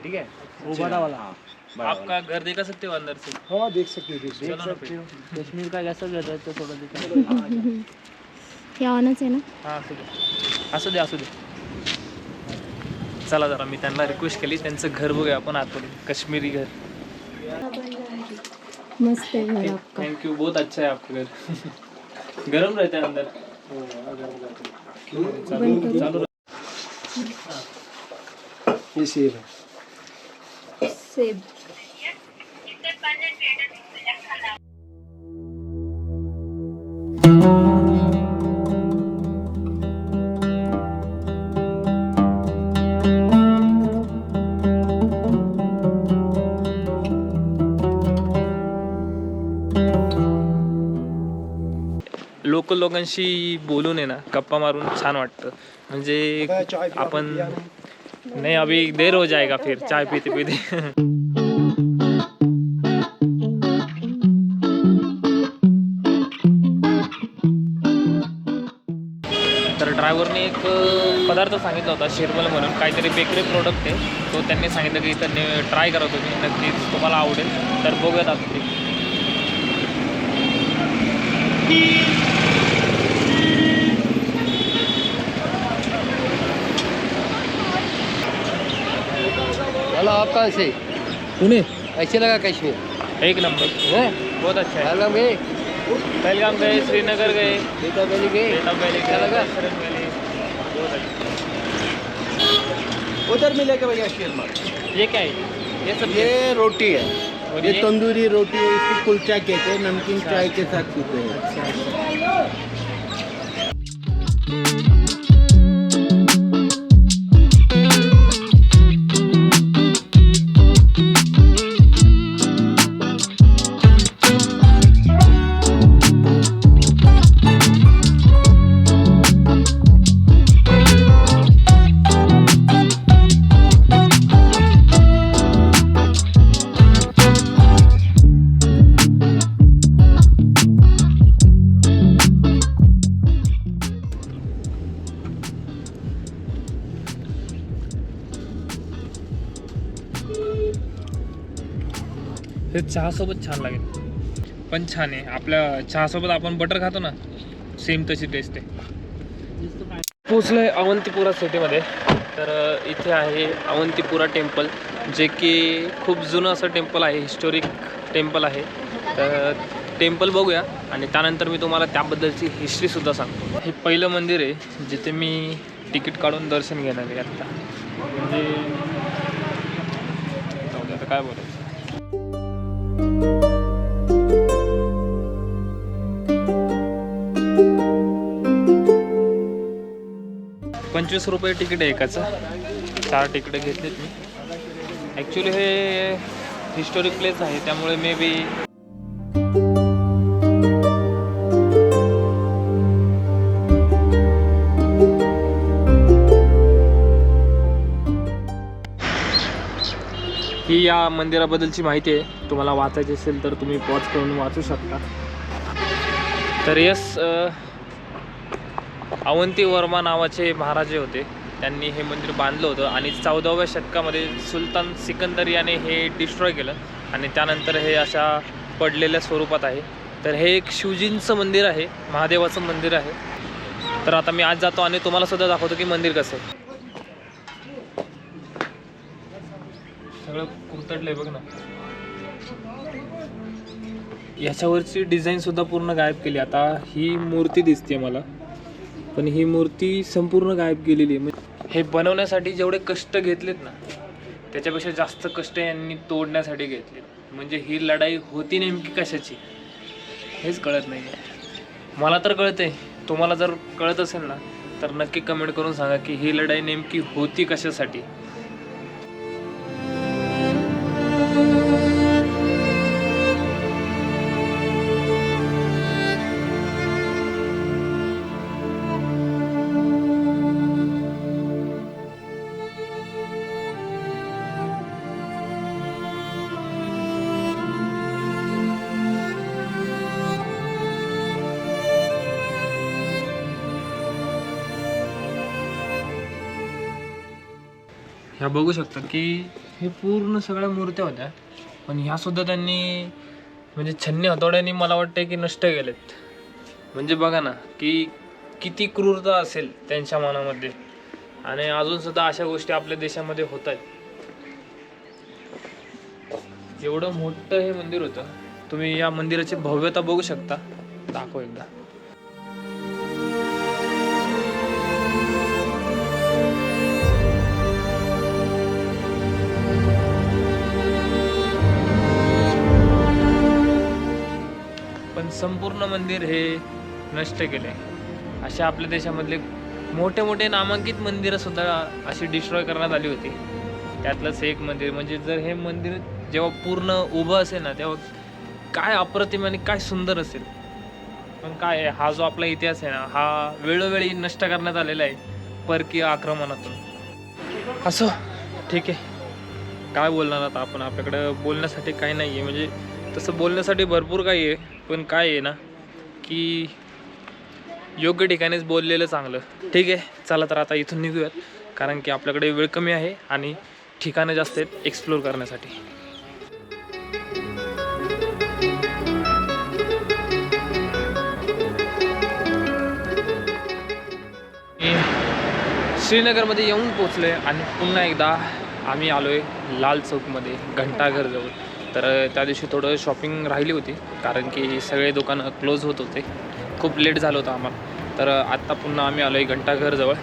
ठीक है वो बड़ा वाला हाँ. बड़ा। आपका घर देखा सकते हो अंदर से? हाँ देख सकते हो देख चलो सकते हो. कश्मीर का कैसा घर रहता है थोड़ा दिखा हे. ऑनच आहे ना? हा असू दे. असू दे असू दे. चला जरा मी त्यांना रिक्वेस्ट केली. त्यांचं घर बघूया आपण आतमध्ये. काश्मीरी घर. मस्त आहे घर आपका थँक्यू बहुत अच्छा है आपका घर. गरम रहता है अंदर करू. चालू ये सेब है. सेब लोकल लोकांशी बोलून आहे ना गप्पा मारून छान वाटतं. म्हणजे आपण? नाही अभी देर हो जाएगा फिर चाय पीते पीते एक पदार्थ सांगितला होता शिरमल म्हणून. काहीतरी बेकरी प्रोडक्ट आहे. तो त्यांनी सांगितलं की इथं ट्राय करा तुम्ही. नक्कीच तुम्हाला आवडेल. तर बघूयात आता ते. हेलो आप कहाँ से? पुणे। कैसे लगा कश्मीर? एक नंबर. हैं? बहुत अच्छा है. पहलगाम गए? पहलगाम गए श्रीनगर गए. बेटा वैली गए? बेतम वैली क्या लगा? शरण वैली बहुत अच्छा उधर मिलेगा भैया शेरमा ये क्या है? ये सब ये रोटी है। और ये ये? तंदूरी रोटी है इसको कुलचा कहते हैं नमकीन चाय के साथ पीते हैं। ते चहासोबत छान लागेल. पण छान आहे. आपल्या चहासोबत आपण बटर खातो ना सेम तशी टेस्ट आहे. पोचलोय अवंतीपुरा सिटीमध्ये तर इथे आहे अवंतीपुरा टेम्पल जे की खूप जुनं असं टेम्पल आहे हिस्टोरिक टेम्पल आहे. तर टेम्पल बघूया आणि त्यानंतर मी तुम्हाला त्याबद्दलची हिस्ट्रीसुद्धा सांगतो. हे पहिलं मंदिर आहे जिथे मी तिकीट काढून दर्शन घेणार आहे आत्ता म्हणजे जाऊ आता काय बोलायचं? पंचवीस रुपये तिकीट आहे एकाचं. चार तिकीटं घेतलीत मी. ॲक्च्युली हे हिस्टोरिक प्लेस आहे त्यामुळे मे बी ही या मंदिराबद्दलची माहिती आहे. तुम्हाला वाचायची असेल तर तुम्ही पॉज करून वाचू शकता. तर यस अवंती वर्मा नावाचे महाराजे होते. त्यांनी हे मंदिर बांधलं होतं आणि चौदाव्या शतकामध्ये सुलतान सिकंदर याने हे डिस्ट्रॉय केलं आणि त्यानंतर हे अशा पडलेल्या स्वरूपात आहे. तर हे एक शिवजींचं मंदिर आहे महादेवाचं मंदिर आहे. तर आता मी आज जातो आणि तुम्हाला सुद्धा दाखवतो की मंदिर कसं आहे. सगळं कुरतडलंय बघ ना. याच्यावरची डिझाईन सुद्धा पूर्ण गायब केली. आता ही मूर्ती दिसते मला. पण ही मूर्ती संपूर्ण गायब गेलेली आहे. म्हणजे हे बनवण्यासाठी जेवढे कष्ट घेतलेत ना त्याच्यापेक्षा जास्त कष्ट यांनी तोडण्यासाठी घेतलेत. म्हणजे ही लढाई होती नेमकी कशाची? हेच कळत नाही मला तर कळतंय. तुम्हाला जर कळत असेल ना तर नक्की कमेंट करून सांगा की ही लढाई नेमकी होती कशासाठी? ह्या बघू शकता की हे पूर्ण सगळ्या मूर्त्या होत्या. पण ह्या सुद्धा त्यांनी म्हणजे छन्नी हातोड्यांनी मला वाटतं की नष्ट केलेत. म्हणजे बघा ना की किती क्रूरता असेल त्यांच्या मनामध्ये. आणि अजून सुद्धा अशा गोष्टी आपल्या देशामध्ये होत आहेत एवढं मोठं हे मंदिर होतं. तुम्ही या मंदिराची भव्यता बघू शकता. दाखव एकदा. संपूर्ण मंदिर हे नष्ट केले. अशा आपल्या देशामधले मोठे मोठे नामांकित मंदिरंसुद्धा अशी डिस्ट्रॉय करण्यात आली होती. त्यातलंच एक मंदिर म्हणजे जर हे मंदिर जेव्हा पूर्ण उभं असेल ना तेव्हा काय अप्रतिम आणि काय सुंदर असेल. पण काय आहे, हा जो आपला इतिहास आहे ना हा वेळोवेळी नष्ट करण्यात आलेला आहे परकीय आक्रमणातून. असो ठीक आहे. काय बोलणार आता आपण? आपल्याकडं बोलण्यासाठी काही नाही आहे म्हणजे तसं बोलण्यासाठी भरपूर काही आहे. पण काय आहे ना की योग्य ठिकाणीच बोललेलं चांगलं. ठीक आहे चला तर आता इथून निघूयात. कारण की आपल्याकडे वेळ कमी आहे आणि ठिकाणं जास्त आहेत एक्सप्लोर करण्यासाठी. श्रीनगरमध्ये येऊन पोचलो आहे आणि पुन्हा एकदा आम्ही आलो आहे लाल चौकमध्ये घंटाघरजवळ तर त्या दिवशी थोडं शॉपिंग राहिली होती कारण की सगळे दुकानं क्लोज होत होते. खूप लेट झालं होतं आम्हाला. तर आत्ता पुन्हा आम्ही आलो आहे घंटाघरजवळ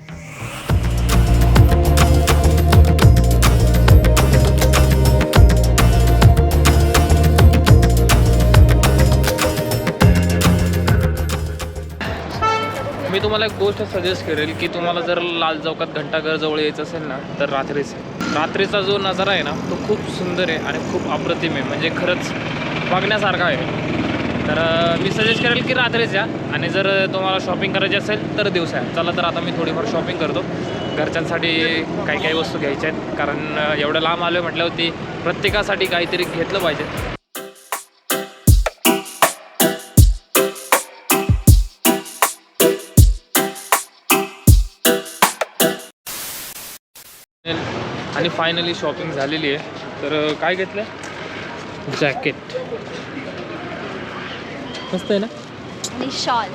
मी तुम्हाला एक गोष्ट सजेस्ट करेल की तुम्हाला जर लाल चौकात घंटाघरजवळ यायचं असेल ना तर रात्रीच. रात्रीचा जो नजारा आहे ना तो खूप सुंदर आहे आणि खूप अप्रतिम आहे. म्हणजे खरंच बघण्यासारखा आहे. तर मी सजेस्ट करेल की रात्रीच या आणि जर तुम्हाला शॉपिंग करायची असेल तर दिवसा या. चला तर आता मी थोडीफार शॉपिंग करतो. घरच्यांसाठी काही काही वस्तू घ्यायच्या आहेत. कारण एवढं लांब आलो आहे म्हटल्यावरती प्रत्येकासाठी काहीतरी घेतलं पाहिजे. आणि फायनली शॉपिंग झालेली आहे. तर काय घेतलं? जॅकेट मस्त आहे ना? आणि शॉल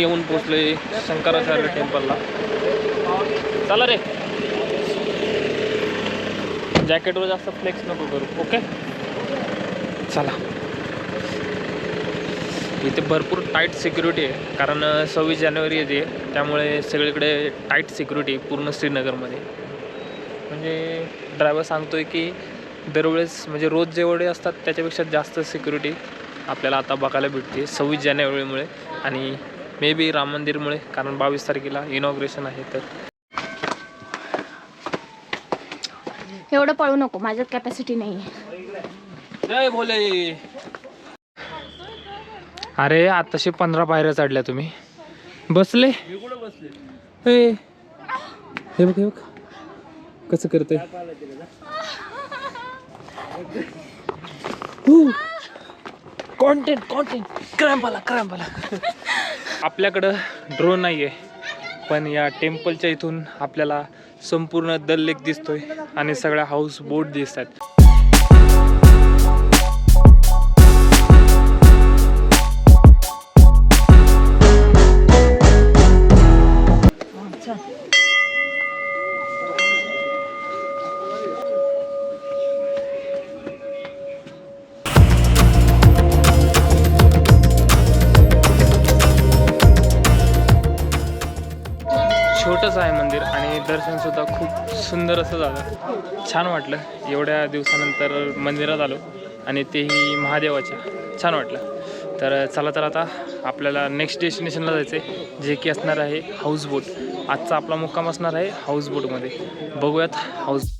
येऊन आपण आहे शंकराचार्य टेम्पलला. चला रे. जॅकेटवर जास्त फ्लेक्स नको करू ओके चला. इथे भरपूर टाईट सिक्युरिटी आहे कारण सव्वीस जानेवारी येते त्यामुळे सगळीकडे टाईट सिक्युरिटी पूर्ण श्रीनगरमध्ये. म्हणजे ड्रायव्हर सांगतोय की दरवेळेस म्हणजे रोज जेवढे असतात त्याच्यापेक्षा जास्त सिक्युरिटी आपल्याला आता बघायला भेटते सव्वीस जानेवारीमुळे. आणि मे बी राम मंदिरमुळे कारण बावीस तारखेला इनॉग्रेशन आहे तर. एवढं पळू नको माझ्यात कॅपॅसिटी नाही आहे भोले! अरे आताशी पंधरा पायऱ्या चढल्या तुम्ही. बसले? हे हे बघ हे बघ. कसं करते कॉन्टेंट कॉन्टेंट क्रॅम्प आला क्रॅम्प आला आपल्याकडं ड्रोन नाही आहे पण या टेम्पलच्या इथून आपल्याला संपूर्ण दल लेक दिसतोय आणि सगळ्या हाऊस बोट दिसत सुंदर असं झालं. छान वाटलं. एवढ्या दिवसानंतर मंदिरात आलो आणि तेही महादेवाच्या. छान वाटलं. तर चला तर आता आपल्याला नेक्स्ट डेस्टिनेशनला जायचं आहे जे की असणार आहे हाऊसबोट आजचा आपला मुक्काम असणार आहे हाऊसबोटमध्ये बघूयात हाऊस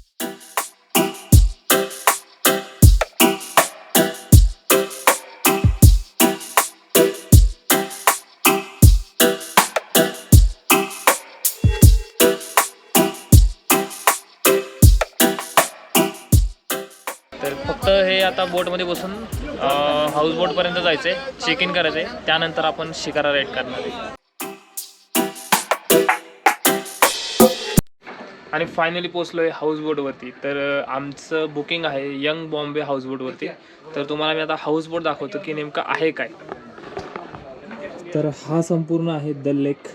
आता बोटमध्ये बसून हाऊस बोटपर्यंत जायचं आहे चेक इन करायचं आहे त्यानंतर आपण शिकारा राईड करणार आहे. आणि फायनली पोचलो आहे हाऊस बोटवरती तर आमचं बुकिंग आहे यंग बॉम्बे हाऊस बोटवरती तर तुम्हाला मी आता हाऊस बोट दाखवतो की नेमकं आहे काय. तर हा संपूर्ण आहे द लेक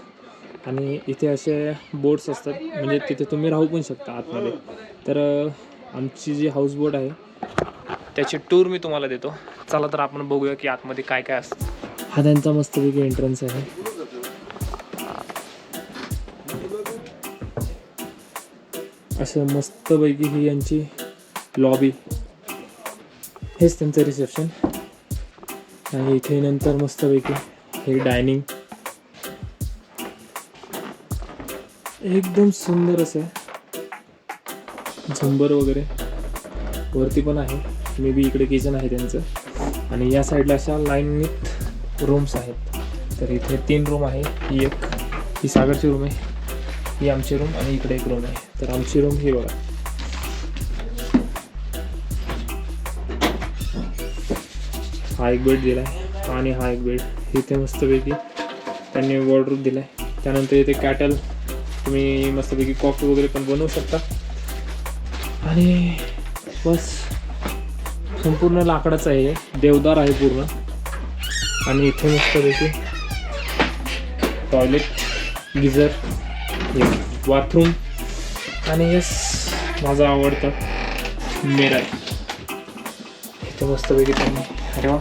आणि इथे असे बोट्स असतात. म्हणजे तिथे तुम्ही राहू पण शकता आतमध्ये. तर आमची जी हाऊस बोट आहे त्याची टूर मी तुम्हाला देतो. चला तर आपण बघूया की आतमध्ये काय काय असतं. हा त्यांचा मस्तपैकी एंट्रन्स आहे. असं मस्तपैकी ही यांची लॉबी हेच त्यांचं रिसेप्शन आणि इथे नंतर मस्तपैकी हे डायनिंग एकदम सुंदर असं आहे. झुंबर वगैरे वरती पण आहे. मे बी इकडे किचन आहे त्यांचं. आणि या साईडला अशा लाईनीत रूम्स आहेत. तर इथे तीन रूम आहे. ही एक ही सागरची रूम आहे. ही आमची रूम आणि इकडे एक रूम आहे. तर आमची रूम ही बघा. हा एक बेड दिला आहे आणि हा एक बेड इथे मस्तपैकी त्यांनी वॉर्डरूप दिला आहे त्यानंतर इथे कॅटल तुम्ही मस्तपैकी कॉफी वगैरे पण बनवू शकता. आणि बस. संपूर्ण लाकडाचं आहे. हे. देवदार आहे पूर्ण. आणि इथे मस्तपैकी टॉयलेट गिझर बाथरूम आणि यस माझा आवडता मिरर इथे मस्तपैकी त्यांनी अरे वा.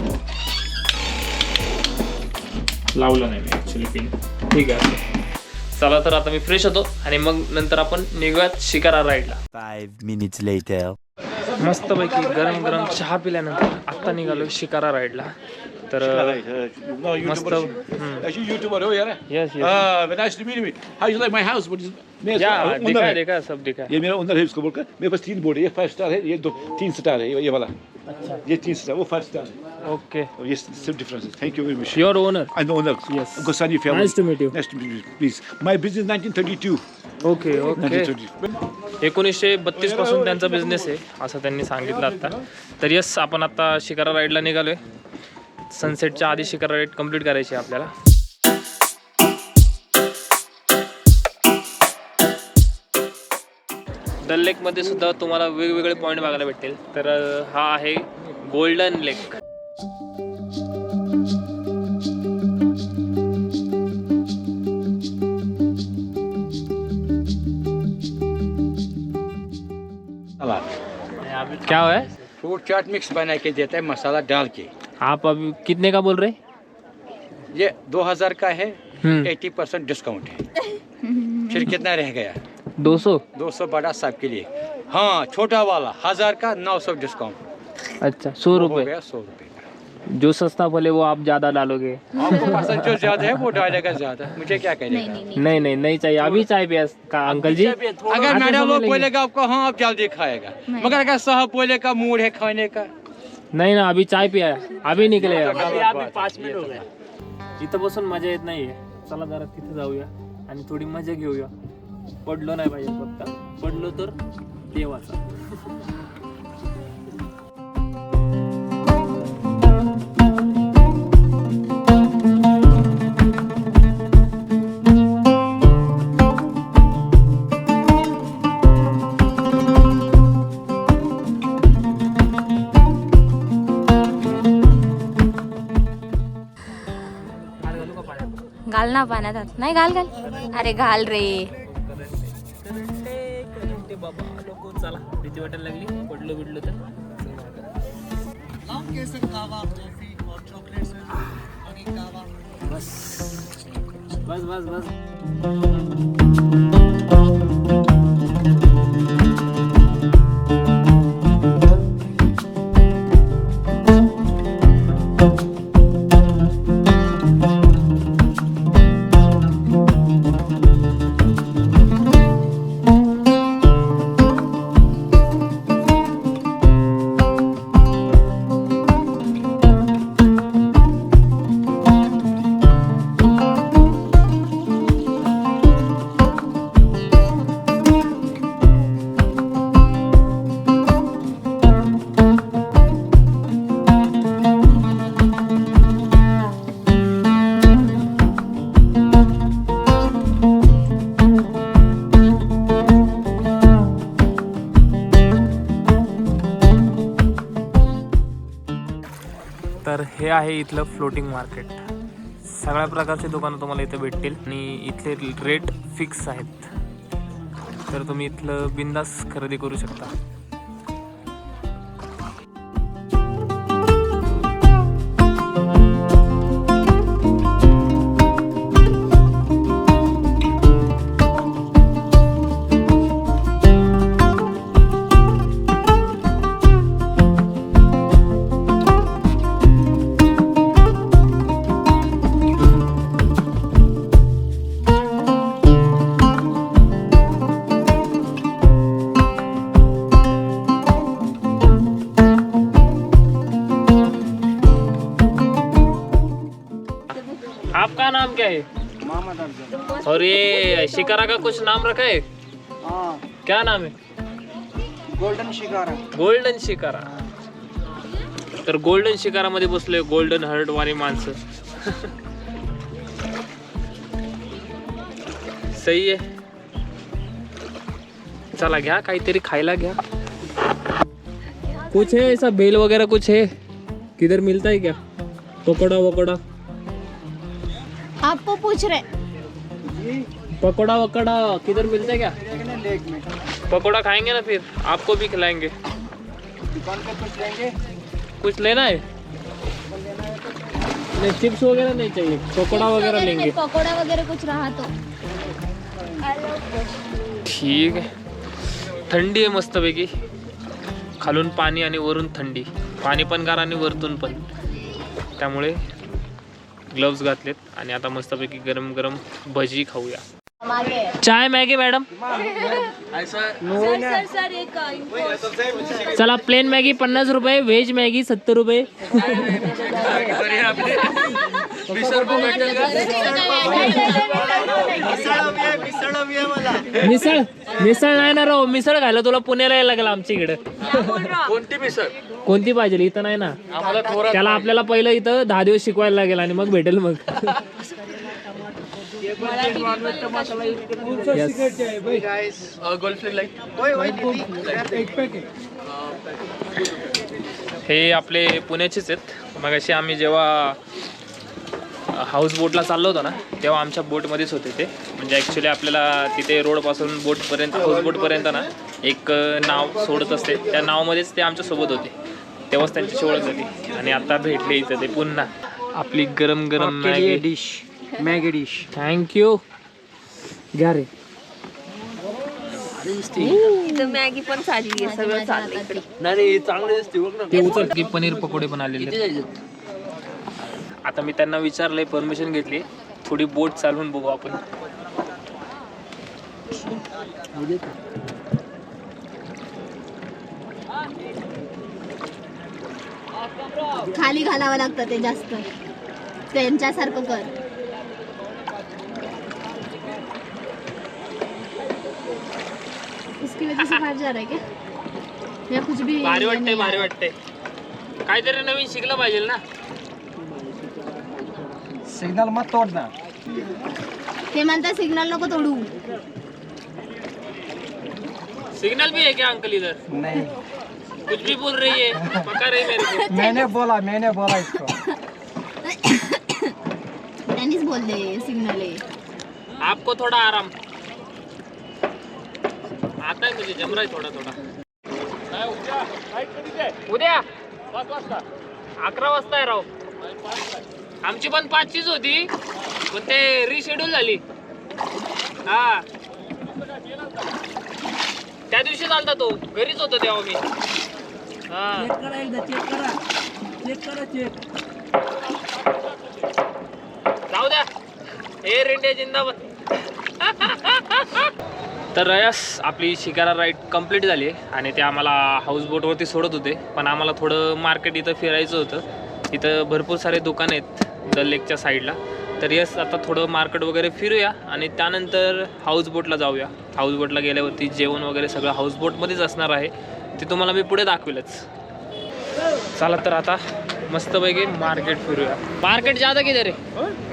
लावलं नाही मी ॲक्च्युली पिन ठीक आहे चला तर आता मी फ्रेश होतो आणि मग नंतर आपण निघूयात शिकारा राईडला Five मिनिट्स later. मस्तपैकी गरम गरम चहा पिल्यानंतर आत्ता निघालो शिकारा राईडला. तर YouTuber. Ah, nice to meet you. How you like my house? What is मेरे या अंदर देखा है। देखा सब देखा ये मेरा अंदर है इसको बोलकर मेरे पास तीन बोर्ड है ये फाइव स्टार है ये दो तीन स्टार है ये ये वाला ये तीन स्टार वो फाइव स्टार है ओके और ये सब difference thank you very much your owner owner. Yes. Gosani family. Nice to meet you. Please. My business 1932. Okay okay 1932. एकोणीसशे बत्तीसपासून त्यांचा बिझनेस आहे असं त्यांनी सांगितलं आता तर यस आपण आता शिकारा राईडला निघालोय सनसेटच्या आधी शिकारा राईड कंप्लीट करायची आहे आपल्याला. डल लेकमध्ये सुद्धा तुम्हाला वेगवेगळे पॉईंट बघायला भेटतील. तर हा आहे गोल्डन लेक क्या है? फ्रूट चाट मिक्स बना के देता है मसाला डाल के। आप अभी कितने का बोल रहे ये 2000 का है हम्म। 80 परसेंट डिस्काउंट है। फिर कितना रह गया? दो सौ? 200 बड़ा साहब सबके लिए। हाँ छोटा वाला हज़ार का 900 डिस्काउंट अच्छा सौ रुपये सौ रुपये जो सस्ता बोले वो आप ज़्यादा डालोगे। आपको पसंद जो ज़्यादा है वो डालेगा ज़्यादा। मुझे क्या नहीं करेगा नहीं नहीं नहीं। नहीं नहीं चाहिए। अभी चाय पिया का अंकल जी। अगर समझ लोग बोलेगा आपको हाँ आप जल्दी खाएगा। मगर अगर साहब बोलेगा मूड है खाने का नाही ना अभी चाय पिया. अभी निकले. पाच मिनिट हो गए. इथं बसून मजा येत नाहीये चला जरा तिथे जाऊया आणि थोडी मजा घेऊया. पडलो नाही पाहिजे फक्त. पडलो तर देवाचा. पाण्यात हात. नाही घाल घाल. अरे घाल रे. करंटे बाबा लोक चला भीती वाटायला लागली पडलो बिडलो तर बस बस बस बस. हे आहे इथलं फ्लोटिंग मार्केट सगळ्या प्रकारचे दुकानं तुम्हाला इथं भेटतील आणि इथले रेट फिक्स आहेत. तर तुम्ही इथलं बिंदास खरेदी करू शकता. और ये शिकारा का कुछ नाम रखा है? हाँ। क्या नाम है? गोल्डन शिकारा गोल्डन शिकारा तर गोल्डन शिकारामध्ये बसलोय गोल्डन हर्ट वाली माणसं. सही आहे. चला घ्या काहीतरी खायला घ्या. कुछ है ऐसा? बेल वगैरह कुछ है? किधर मिलता है क्या? पकोड़ा वकोड़ा? आपको पूछ रहे पकोड़ा वकोड़ा किधर मिलता है क्या? लेक में पकोड़ा खाएंगे ना फिर? आपको भी खिलाएंगे। दुकान पे कुछ लेंगे कुछ लेना है? नहीं चिप्स वगैरह नहीं चाहिए पकोड़ा वगैरह लेंगे। पकोडा वगैरे कुछ रहा तो। ठीक आहे थंडी आहे मस्तपैकी खालून पाणी आणि वरून थंडी। पाणी पण गार आणि वरतून पण। त्यामुळे ग्लव्स घातलेत आणि आता मस्तपैकी गरम गरम भजी खाऊया. चाय मॅगी मॅडम? चला प्लेन मॅगी पन्नास रुपये व्हेज मॅगी सत्तर रुपये. मिसळ मिसळ नाही ना राव मिसळ खायला तुला पुण्याला यायला लागला आमच्या इकडे. कोणती मिसळ? कोणती पाहिजे? इथं नाही ना. त्याला आपल्याला पहिलं इथं दहा दिवस शिकवायला लागेल आणि मग भेटेल मग. हे आपले पुण्याचेच आहेत. मग असे आम्ही जेव्हा हाऊस बोटला चाललो होतो ना तेव्हा आमच्या बोटमध्येच होते ते. म्हणजे ॲक्च्युली आपल्याला तिथे रोडपासून बोटपर्यंत हाऊस बोटपर्यंत ना एक नाव सोडत असते. त्या नावामध्येच ते आमच्यासोबत होते. तेव्हाच त्यांची ओळख झाली. आणि आता भेटले इथं ते पुन्हा. आपली गरम गरम Maggi dish Maggi dish thank you घ्या रे मॅगी पण चालली आहे सगळं नाही चांगले ते उचल की पनीर पकोडे पण आलेले. आता मी त्यांना विचारलंय परमिशन घेतली. थोडी बोट चालवून बघू आपण. खाली घालावं लागतं ते जास्त. त्यांच्यासारखं कर. इसकी वजह से बाहर जा रहा है क्या? या कुछ भी भारी वाटतंय भारी वाटतंय. काहीतरी नवीन शिकलं पाहिजे ना. सिग्नल मत तोडना? ते म्हणतात सिग्नल नको तोडू. सिग्नल भी है क्या अंकल इधर? नहीं. कुछ भी बोल रही है पका रही मेरे को। मैंने बोला मैंने बोला इसको. त्यांनीच बोलले सिग्नल आहे आपको थोड़ा आराम। आता है मुझे जम रहा है थोड़ा थोड़ा। उद्या? अकरा वाजता आहे राव। आमची पण पाचचीच होती. पण ते रिशेड्यूल झाली. हा. त्या दिवशी चालता तो. घरीच होतो तेव्हा मी. हा. जाऊ द्या. एअर इंडिया जिंदाबाद. तर रयास आपली शिकारा राईड कंप्लीट झाली आहे. आणि ते आम्हाला हाऊस बोटवरती सोडत होते. पण आम्हाला थोडं मार्केट इथं फिरायचं होतं. इथं भरपूर सारे दुकान आहेत. दल लेकच्या साईडला तर यस आता थोडं मार्केट वगैरे फिरूया आणि त्यानंतर हाऊसबोटला जाऊया. हाऊस बोटला गेल्यावरती जेवण वगैरे सगळं हाऊसबोटमध्येच असणार आहे. ते तुम्हाला मी पुढे दाखवेलच. चला तर आता मस्तपैकी मार्केट फिरूया मार्केट ज़्यादा किधर है?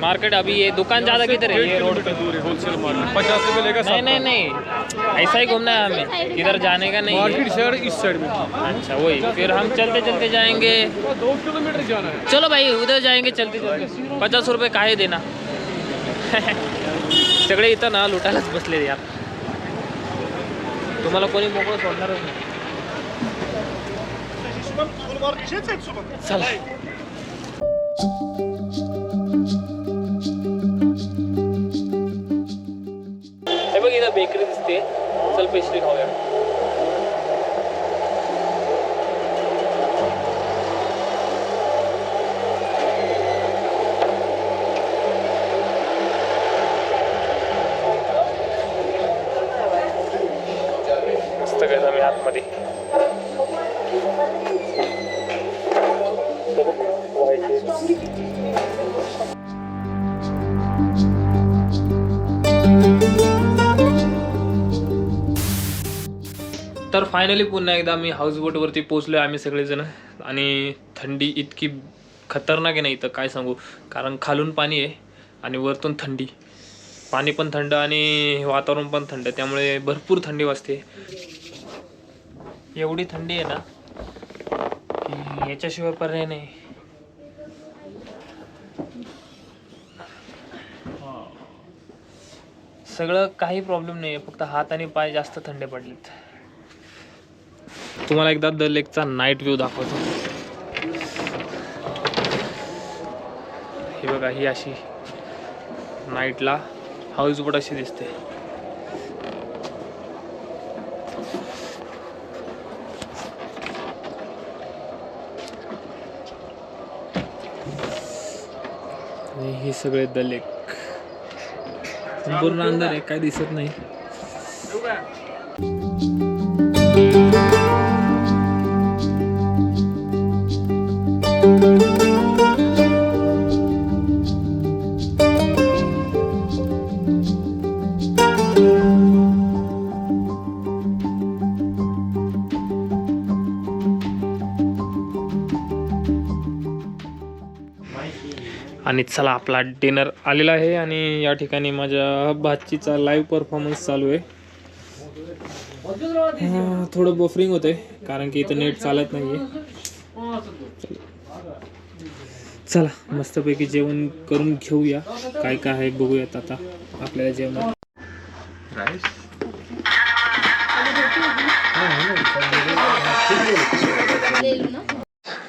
मार्केट अभी ये दुकान ज़्यादा किधर है? ये रोड पे। पचास रुपये लेगा नहीं नहीं नहीं। ऐसा ही घूमना है हमें। इधर जाने का नहीं है। शहर इस साइड में। अच्छा वही। फिर हम चलते चलते जाएँगे। दो किलोमीटर जाना है। चलो भाई उधर जाएँगे चलते चलते। पचास रुपये काय देना। सगळे इथं ना लुटायलाच बसले यार। तुम्हाला कोणी मोकळं सोडणारच नाही. चला. हे बघ इथं बेकरी दिसते चल पेस्ट्री खाऊया. फायनली पुन्हा एकदा आम्ही हाऊसबोटवरती पोचलो आहे आम्ही सगळेजण. आणि थंडी इतकी खतरनाक आहे ना इथं काय सांगू? कारण खालून पाणी आहे आणि वरतून थंडी. पाणी पण थंड आणि वातावरण पण थंड त्यामुळे भरपूर थंडी वाजते. एवढी थंडी आहे ना की याच्याशिवाय पर्याय नाही. सगळं काही प्रॉब्लेम नाही आहे फक्त हात आणि पाय जास्त थंडे पडलेत. तुम्हाला एकदा द लेकचा नाईट व्ह्यू दाखवतो. ही बघा ही अशी नाईटला हाऊसबोट अशी दिसते. आणि हे सगळे द लेक. संपूर्ण अंधार आहे काय दिसत नाही. चला आपला डिनर आलेला आहे आणि या ठिकाणी माझ्या भाचीचा लाईव्ह परफॉर्मन्स चालू आहे. थोडं बफरिंग होतंय कारण की इथं नेट चालत नाही आहे चला मस्तपैकी जेवण करून घेऊया. काय काय आहे बघूयात आता आपल्याला जेवणात.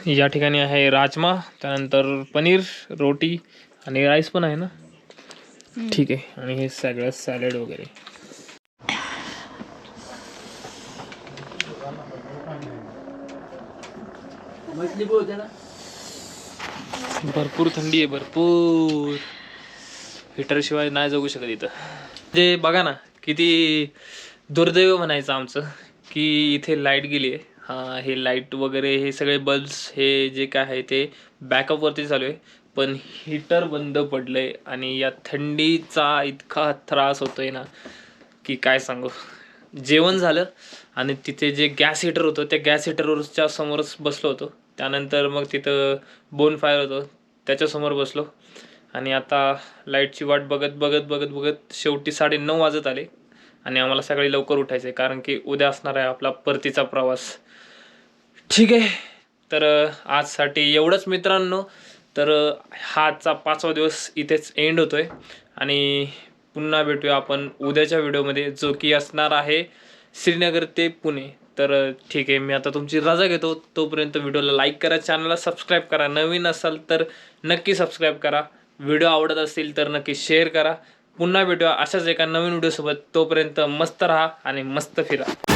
या ठिकाणी आहे राजमा त्यानंतर पनीर रोटी आणि राईस पण आहे ना? ठीक आहे. आणि हे सगळं सॅलड वगैरे. भरपूर थंडी आहे भरपूर. हिटर शिवाय नाही जगू शकत इथं. म्हणजे बघा ना किती दुर्दैव म्हणायचं आमचं की इथे लाइट गेली आहे हे लाइट वगैरे हे सगळे बल्ब्स हे जे काय आहे ते बॅकअपवरती चालू आहे. पण हीटर बंद पडलं आहे आणि या थंडीचा इतका त्रास होतो आहे ना की काय सांगू. जेवण झालं आणि तिथे जे गॅस हिटर होतं त्या गॅस हिटरवरच्या समोरच बसलो होतो. त्यानंतर मग तिथं बोन फायर होतं त्याच्यासमोर बसलो. आणि आता लाईटची वाट बघत बघत बघत बघत शेवटी साडे नऊ वाजत आले. आणि आम्हाला सकाळी लवकर उठायचं आहे कारण की उद्या असणार आहे आपला परतीचा प्रवास. ठीक आहे. तर आजसाठी एवढंच मित्रांनो. तर हा आजचा पाचवा दिवस इथेच एंड होतो आहे आणि पुन्हा भेटूया आपण उद्याच्या व्हिडिओमध्ये जो की असणार आहे श्रीनगर ते पुणे. तर ठीक आहे मी आता तुमची रजा घेतो. तोपर्यंत व्हिडिओला लाईक करा चॅनलला सबस्क्राईब करा. नवीन असाल तर नक्की सबस्क्राईब करा. व्हिडिओ आवडत असतील तर नक्की शेअर करा. पुन्हा भेटूया अशाच एका नवीन व्हिडिओसोबत. तोपर्यंत मस्त राहा आणि मस्त फिरा.